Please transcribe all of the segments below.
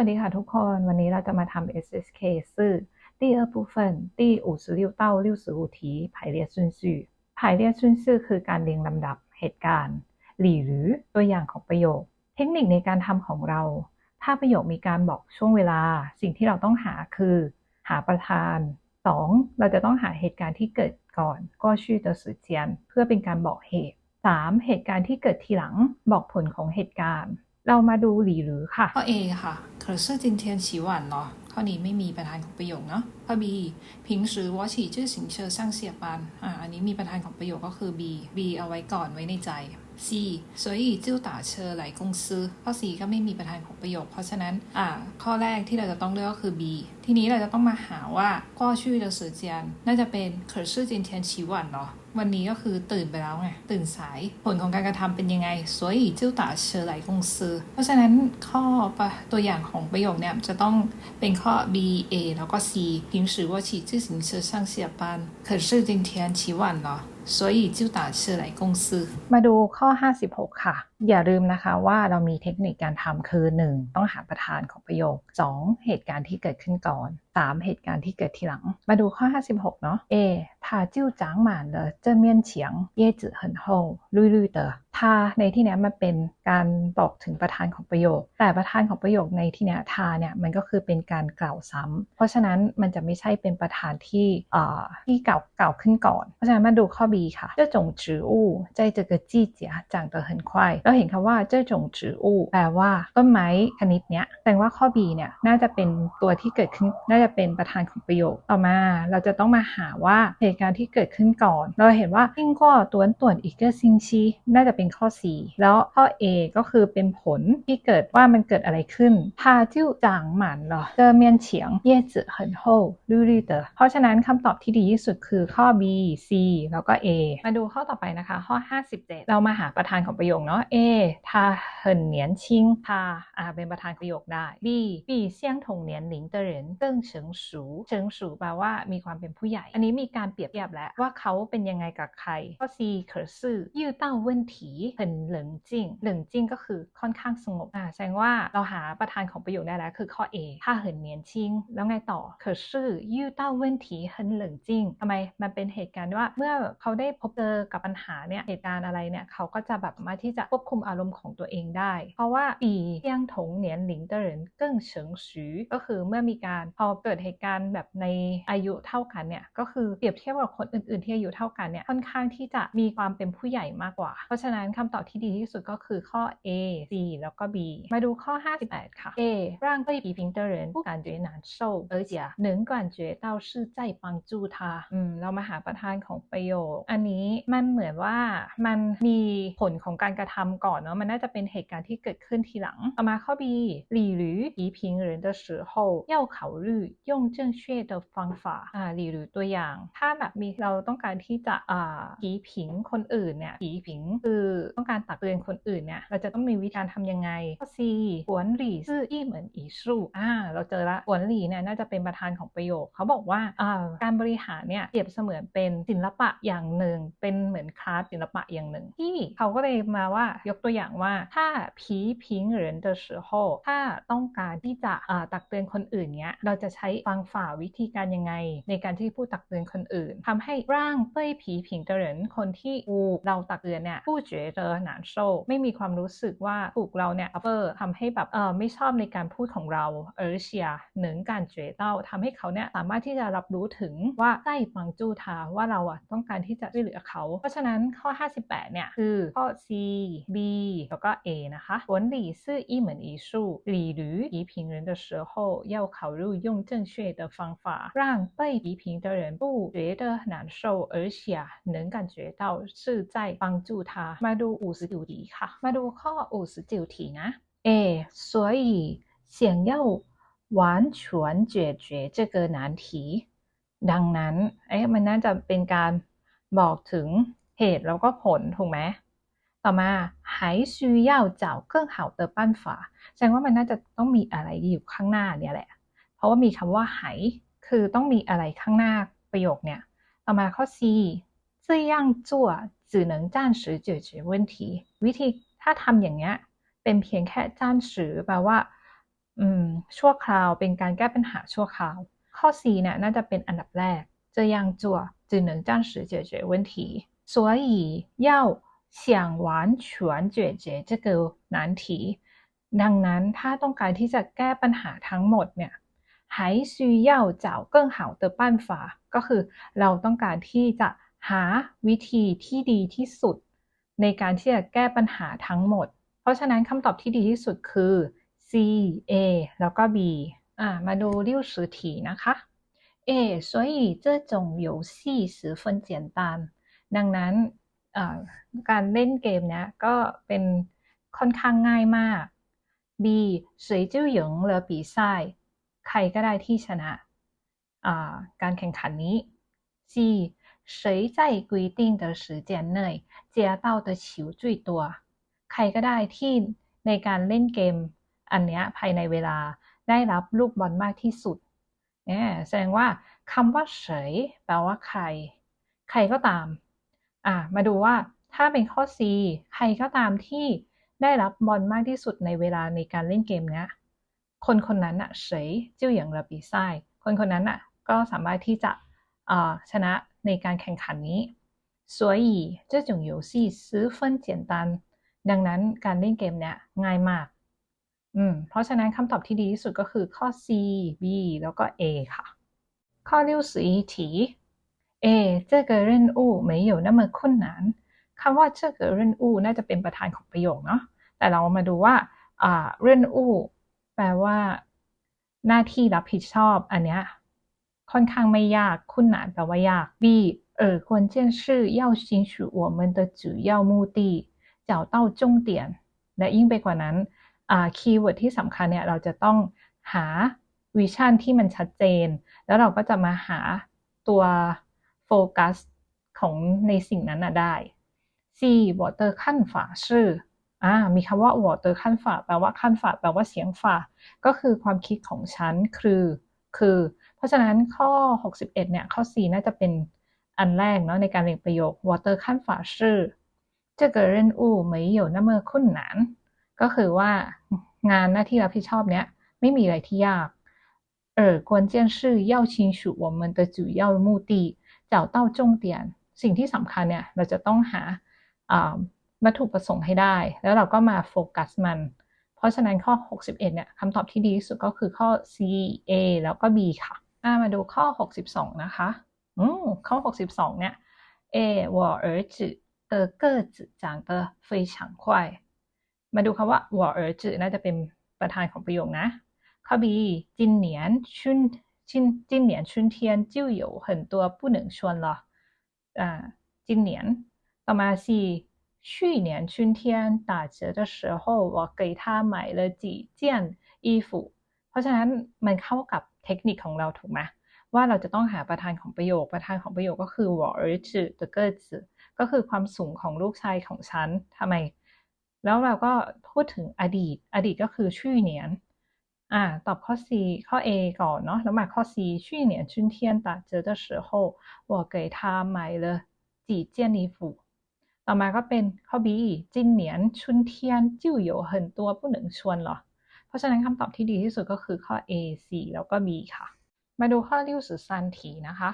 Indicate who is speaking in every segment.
Speaker 1: วัสดีค่ะทุกคน วันนี้เราจะมาทำ SSK ซื่อ第二部分第五十六到六十五题排列顺序排列顺序คือการเรียงลำดับเหตุการณ์ หรือหรือตัวอย่างของประโยค เทคนิคในการทำของเรา ถ้าประโยคมีการบอกช่วงเวลา สิ่งที่เราต้องหาคือ หาประธาน 2. เราจะต้องหาเหตุการณ์ที่เกิดก่อนก็ชื่อ的时间เพื่อเป็นการบอกเหตุ 3. เหตุการณ์ที่เกิดทีหลังบอกผลของเหตุการณ์ เรามาดูหลีหรือค่ะ
Speaker 2: ข้อ A ค่ะ 可是今天起晚了ข้อนี้ไม่มีประธานของประโยคเนาะข้อ B 平时我骑自行车上下班อ่าอันนี้มีประธานของประโยคก็คือ B B เอาไว้ก่อนไว้ในใจ C 所以就打车来公司ข้อ C ก็ไม่มีประธานของประโยค เพราะฉะนั้นอ่าข้อแรกที่เราจะต้องเลือกก็คือ B ทีนี้เราจะต้องมาหาว่า过去的时间น่าจะเป็น可是今天起晚了วันนี้ก็คือตื่นไปแล้วไงตื่นสาย ผลของการกระทำเป็นยังไง所以就打车来公司เพราะฉะนั้นข้อตัวอย่างของประโยคเนี่ยจะต้องเป็นข้อ B A แล้วก็ C 平时我骑自行车上下班可是今天起晚了 所以就打车来公司
Speaker 1: มาดูข้อ 56 ค่ะ อย่าลืมนะคะว่าเรามีเทคนิคการทำคือ 1. ต้องหาประธานของประโยค 2. เหตุการณ์ที่เกิดขึ้นก่อน 3. เหตุการณ์ที่เกิดทีหลัง มาดูข้อ 56 เนาะ A 它就长满了这面墙叶子很厚绿绿的ถ้าในที่นี้มันเป็นการบอกถึงประธานของประโยค แต่ประธานของประโยคในที่นี้ทาเนี่ยมันก็คือเป็นการกล่าวซ้ำ เพราะฉะนั้นมันจะไม่ใช่เป็นประธานที่อ่าที่กล่าวกล่าวขึ้นก่อน เพราะฉะนั้นมาดูข้อ B ค่ะ这种植物在这个季节长得很快เราเห็นคำว่า这种植物แปลว่าต้นไม้ชนิดเนี้ยแสดงว่าข้อ B เนี่ยน่าจะเป็นตัวที่เกิดขึ้นน่าจะเป็นประธานของประโยคต่อมา เราจะต้องมาหาว่าเหตุ การณ์ที่เกิดขึ้นก่อน เราเห็นว่ายิ่งก็ตัวนต่วนอีกเกอร์ซิงชีน่าจะเป็นข้อ C แล้วข้อ A ก็คือเป็นผลที่เกิดว่ามันเกิดอะไรขึ้นพาจิ้วจางหมันเหรอเจอเมียนเฉียงเย่จือเหินโฮลู่ลี่เตอเพราะฉะนั้นคำตอบที่ดีที่สุดคือข้อ B C แล้วก็ A มาดูข้อต่อไปนะคะ ข้อ 57 เรามาหาประธานของประโยคเนาะ A ทาเหินเหนียนชิงทาอ่าเป็นประธานประโยคได้ B B เซี่ยงถงเหนียนหลิงเตอเหรินเติ้งเฉิงสูเฉิงสูแปลว่ามีความเป็นผู้ใหญ่ อันนี้มีการเปรียบเทียบแล้วว่าเขาเป็นยังไงกับใครข้อ C 可是遇到问题很冷静冷静ก็คือค่อนข้างสงบอ่าแสดงว่าเราหาประธานของประโยคได้แล้วคือข้อ A 他很年轻แล้วไงต่อ可是遇到问题很冷静ทำไมมันเป็นเหตุการณ์ว่าเมื่อเขาได้พบเจอกับปัญหาเนี่ยเหตุการณ์อะไรเนี่ยเขาก็จะแบบสามารถที่จะควบคุมอารมณ์ของตัวเองได้ เพราะว่าปีเที่ยงถงเหนียนหลิงเตอร์เหรินเกิ้งเฉิงสือก็คือเมื่อมีการพอเกิดเหตุการณ์แบบในอายุเท่ากันเนี่ยก็คือเปรียบเทียบ กับคนอื่นๆที่อายุเท่ากันเนี่ยค่อนข้างที่จะมีความเป็นผู้ใหญ่มากกว่า เพราะฉะนั้นคำตอบที่ดีที่สุดก็คือข้อ A C แล้วก็ B มาดูข้อ 58 ค่ะ A 让被批评的人不感觉难受而且能感觉到是在帮助他อืมเรามาหาประธานของประโยค อันนี้มันเหมือนว่ามันมีผลของการกระทำก่อนเนาะมันน่าจะเป็นเหตุการณ์ที่เกิดขึ้นทีหลังต่อมาข้อ B หลีหรือ批评人的时候要考虑用正确的方法อ่าหลีหรือตัวอย่าง ถ้า แบบมีเราต้องการที่จะผีผิงคนอื่นเนี่ยผีผิงคือต้องการตักเตือนคนอื่นเนี่ยเราจะต้องมีวิธีการทำยังไงข้อ C หวนหลี่ซื่ออี้เหมือนอีชูอ่าเราเจอละหวนหลี่เนี่ยน่าจะเป็นประธานของประโยค เขาบอกว่าการบริหารเนี่ยเปรียบเสมือนเป็นศิลปะอย่างหนึ่ง เป็นเหมือนคลาสศิลปะอย่างหนึ่ง ที่เขาก็เลยมาว่ายกตัวอย่างว่าถ้าผีผิงหรือเดอร์โฮถ้าต้องการที่จะตักเตือนคนอื่นเนี่ยเราจะใช้ฟังฝ่าวิธีการยังไง ในการที่พูดตักเตือนคนอื่ทำให้ร่างเป้ยผีผิงเดเหรินคนที่ถูกเราตักเตือนเนี่ยผู้เจ๋อหนานโซไม่มีความรู้สึกว่าถูกเราเนี่ยเออทำให้แบบเออไม่ชอบในการพูดของเราเออเชียหนึ่งการเจ๋อเต้าทำให้เขาเนี่ยสามารถที่จะรับรู้ถึงว่าใต้ฟังจูทาว่าเราอ่ะต้องการที่จะช่วยเหลือเขา เพราะฉะนั้นข้อ 58 เนี่ย คือข้อ C B แล้วก็ A นะคะ文理是一门艺术理驴批评人的时候要考虑用正确的方法让被批评的人不觉 得难受而且能感觉到是在帮助他มาดู59题ค่ะ มาดูข้อ59题นะ A 所以想要完全解决这个难题ดังนั้นเอ๊ะมันน่าจะเป็นการบอกถึงเหตุแล้วก็ผลถูกไหมต่อมา还需要找更好的办法แสดงว่ามันน่าจะต้องมีอะไรอยู่ข้างหน้าเนี่ยแหละ เพราะว่ามีคำว่าหคือต้องมีอะไรข้างหน้าประโยคเนี่ย ต่อมาข้อ C 这样做只能暂时解决问题วิธีถ้าทำอย่างเงี้ยเป็นเพียงแค่จ้านสือแปลว่า อืมชั่วคราวเป็นการแก้ปัญหาชั่วคราว ข้อ C เนี่ยน่าจะเป็นอันดับแรก这样做只能暂时解决问题所以要想完全解决这个难题ดังนั้นถ้าต้องการที่จะแก้ปัญหาทั้งหมดเนี่ย 还需要找更好的办法ก็คือเราต้องการที่จะหาวิธีที่ดีที่สุด ในการที่จะแก้ปัญหาทั้งหมด เพราะฉะนั้นคำตอบที่ดีที่สุดคือ C A แล้วก็ B อ่ามาดูริ้วสือถีนะคะ A 所以这种游戏十分简单ดังนั้นการเล่นเกมเนี้ยก็เป็นค่อนข้างง่ายมาก B 谁就赢了比赛 ใครก็ได้ที่ชนะการแข่งขันนี้ C 谁在规定的时间内接到的球最多ใครก็ได้ที่ในการเล่นเกมอันนี้ภายในเวลาได้รับลูกบอลมากที่สุดเนี่ยแสดงว่าคำว่าเฉยแปลว่าใคร ใครก็ตาม อ่ามาดูว่าถ้าเป็นข้อ C ใครก็ตามที่ได้รับบอลมากที่สุดในเวลาในการเล่นเกมเนี้ย คนคนนั้นอะเฉยจิ้วอย่างระบีไซคนคนนั้นอะก็สามารถที่จะชนะในการแข่งขันนี้所以这种游戏十分简单ดังนั้นการเล่นเกมเนี้ยง่ายมาก อืม เพราะฉะนั้นคำตอบที่ดีที่สุดก็คือข้อ C B แล้วก็ A ค่ะ ข้อ六十一题 A 这个任务没有那么困难คำว่า这个任务น่าจะเป็นประธานของประโยคเนาะ แต่เรามาดูว่า อ่าเรื่องอู้แป ลว่า หน้าที่รับผิดชอบ อันเนี้ยค่อนข้างไม่ยากคุณหนานแปลว่ายาก B 呃关键是要清楚我们的主要目的找到重点และยิ่งไปกว่านั้นคีย์เวิร์ดที่สำคัญเนี่ยเราจะต้องหาวิชั่นที่มันชัดเจน แล้วเราก็จะมาหาตัวโฟกัสของในสิ่งนั้นนะได้ C 我的看法是 อ่ามีคำว่าวอเตอร์ขั้นฝาแปลว่าขั้นฝาแปลว่าเสียงฝาก็คือความคิดของฉันคือคือเพราะฉะนั้นข้อ 61 เนี่ย ข้อ 4 น่าจะเป็นอันแรกเนาะในการเรียนประโยค water ขั้นฝาชื่อ这个任务没有那么困难ก็คือว่างานหน้าที่รับผิดชอบเนี้ยไม่มีอะไรที่ยาก而关键是要清楚我们的主要目的找到重点สิ่งที่สำคัญเนี่ยเราจะต้องหา วัตถุประสงค์ให้ได้ แล้วเราก็มาโฟกัสมันเพราะฉะนั้นข้อ 61 เนี่ยคำตอบที่ดีที่สุดก็คือข้อ C A แล้วก็ B ค่ะมาดูข้อ 62 นะคะ อืมข้อ 62 เนี่ย A 我儿子的个子长得非常快มาดูคำว่า我儿子น่าจะเป็นประธานของประโยคนะ ข้อ B 今年春今今年春天就有很多不能穿了อ่า今年ต่อมา C 去年春天打折的时候我给他买了几件衣服เพราะฉะนั้นมันเข้ากับเทคนิคของเราถูกไหมว่าเราจะต้องหาประธานของประโยคประธานของประโยคก็คือ我儿子的个子ก็คือความสูงของลูกชายของฉันทำไม แล้วเราก็พูดถึงอดีต อดีตก็คือชื่อเนียนอ่าตอบข้อ C ข้อ A ก่อนเนาะแล้วมาข้อ C 去年春天打折的时候我给他买了几件衣服 ต่อมาก็เป็นข้อ B จินเหนียนชุนเทียนจิ้วโยเหินตัวผู้หนึ่งชวนหรอ เพราะฉะนั้นคำตอบที่ดีที่สุดก็คือข้อ A C แล้วก็ B ค่ะ มาดูข้อริ้วสือซันทีนะคะ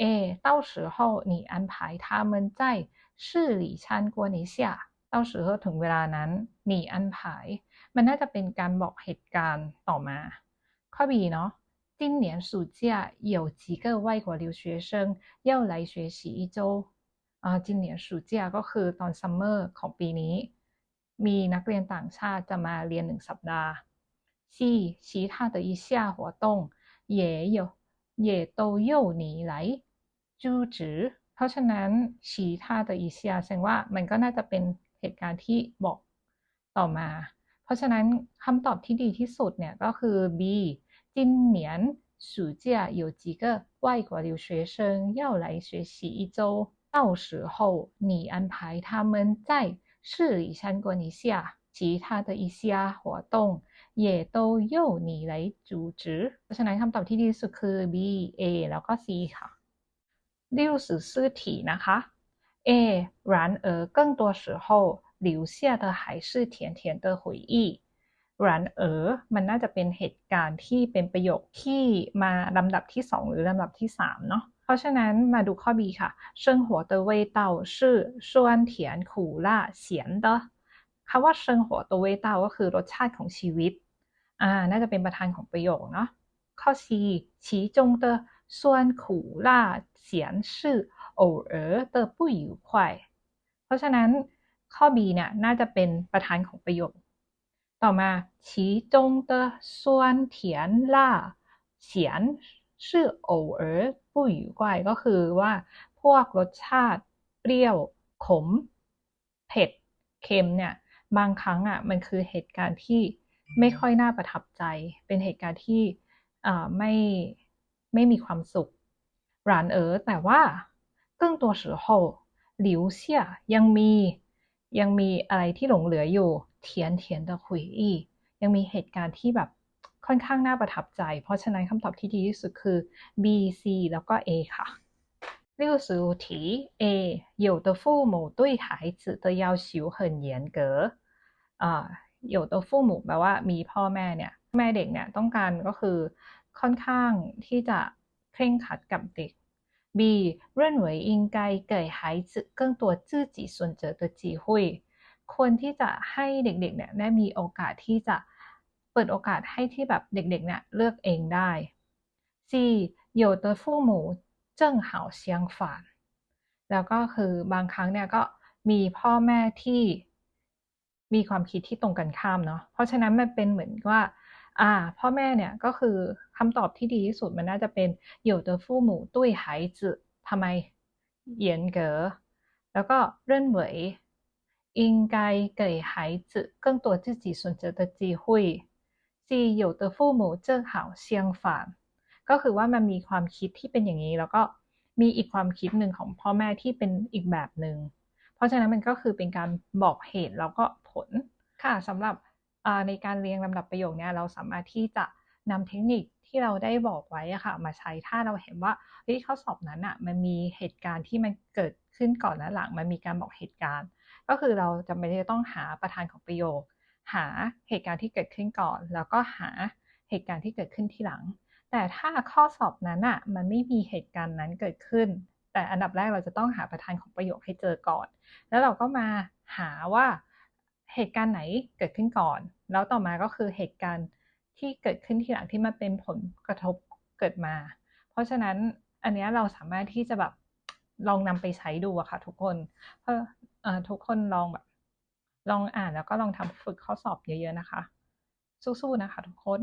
Speaker 1: A 到时候你安排他们在市里参观一下到时候ถึงเวลานั้น你安排มันน่าจะเป็นการบอกเหตุการณ์ต่อมา ข้อ B เนาะ今年暑假有几个外国留学生要来学习一周 จินเนียสูเจียก็คือตอนซัมเมอร์ของปีนี้ มีนักเรียนต่างชาติจะมาเรียนหนึ่งสัปดาห์ที่其他的一项活动也有也都由你来组织เพราะฉะนั้น其他的一项แสดงว่ามันก็น่าจะเป็นเหตุการณ์ที่บอกต่อมา เพราะฉะนั้นคำตอบที่ดีที่สุดเนี่ยก็คือ B 今年暑假有几个外国留学生要来学习一周 到时候你安排他们在市里参观一下，其他的一些活动也都由你来组织เพราะฉะนั้นคำตอบที่ดีสุดคือ B A แล้วก็ C ค่ะ六十四题นะคะ A 然而更多时候留下的还是甜甜的回忆 หรันเอ๋อมันน่าจะเป็นเหตุการณ์ที่เป็นประโยคที่มาลำดับที่ 2 หรือลำดับที่ 3 เนาะเพ ราะฉะนั้นมาดูข้อ B ค่ะ生活的味道是酸甜苦辣咸的คำว่า生活的味道ก็คือรสชาติของชีวิตอ่าน่าจะเป็นประธานของประโยคเนาะข้อ C 其中的酸苦辣咸是偶尔的不愉快เพราะฉะนั้นข้อ B เนี่ยน่าจะเป็นประธานของประโยค ต่อมา其中的酸甜辣咸是 偶尔不愉快ก็คือว่าพวกรสชาติ เปรี้ยว ขม เผ็ด เค็มเนี่ยบางครั้งอ่ะมันคือเหตุการณ์ที่ไม่ค่อยน่าประทับใจ เป็นเหตุการณ์ที่อ่าไม่ไม่มีความสุข然而แต่ว่า更多时候留下ยังมียังมีอะไรที่หลงเหลืออยู่เทียนเทียน的回忆ยังมีเหตุการณ์ที่แบบ ค่อนข้างน่าประทับใจ เพราะฉะนั้นคำตอบที่ดีที่สุดคือ B C แล้วก็ A ค่ะ六十五题 A 有的父母对孩子的要求很严格อ่า有的父母แปลว่ามีพ่อแม่เนี่ยแม่เด็กเนี่ยต้องการก็คือค่อนข้างที่จะเคร่งครัดกับเด็ก B 认为应该给孩子更多自己选择的机会ควรที่จะให้เด็กๆเนี่ยได้มีโอกาสที่จะ เปิดโอกาสให้ที่แบบเด็กๆเนี่ยเลือกเองได้ C 有的父母正好相反แล้วก็คือบางครั้งเนี่ยก็มีพ่อแม่ที่มีความคิดที่ตรงกันข้ามเนาะ เพราะฉะนั้นมันเป็นเหมือนว่า อ่า พ่อแม่เนี่ยก็คือคำตอบที่ดีที่สุดมันน่าจะเป็น有的父母对孩子ทำไม严格แล้วก็认为应该给孩子更多自己选择的机会 C 有的父母正好相反ก็คือว่ามันมีความคิดที่เป็นอย่างนี้ แล้วก็มีอีกความคิดหนึ่งของพ่อแม่ที่เป็นอีกแบบหนึ่ง เพราะฉะนั้นมันก็คือเป็นการบอกเหตุแล้วก็ผล ค่ะสำหรับในการเรียงลำดับประโยคเนี่ยเราสามารถที่จะนำเทคนิคที่เราได้บอกไว้อะค่ะมาใช้ถ้าเราเห็นว่าเฮ้ยข้อสอบนั้นอะมันมีเหตุการณ์ที่มันเกิดขึ้นก่อนและหลัง มันมีการบอกเหตุการณ์ ก็คือเราจะไม่ได้ต้องหาประธานของประโยค หาเหตุการณ์ที่เกิดขึ้นก่อน แล้วก็หาเหตุการณ์ที่เกิดขึ้นที่หลัง แต่ถ้าข้อสอบนั้นอะมันไม่มีเหตุการณ์นั้นเกิดขึ้น แต่อันดับแรกเราจะต้องหาประธานของประโยคให้เจอก่อน แล้วเราก็มาหาว่าเหตุการณ์ไหนเกิดขึ้นก่อน แล้วต่อมาก็คือเหตุการณ์ที่เกิดขึ้นทีหลังที่มาเป็นผลกระทบเกิดมา เพราะฉะนั้นอันนี้เราสามารถที่จะแบบลองนำไปใช้ดูอะค่ะทุกคนเพราะทุกคนลองแบบ ลองอ่านแล้วก็ลองทำฝึกข้อสอบเยอะๆนะคะ สู้ๆนะคะทุกคน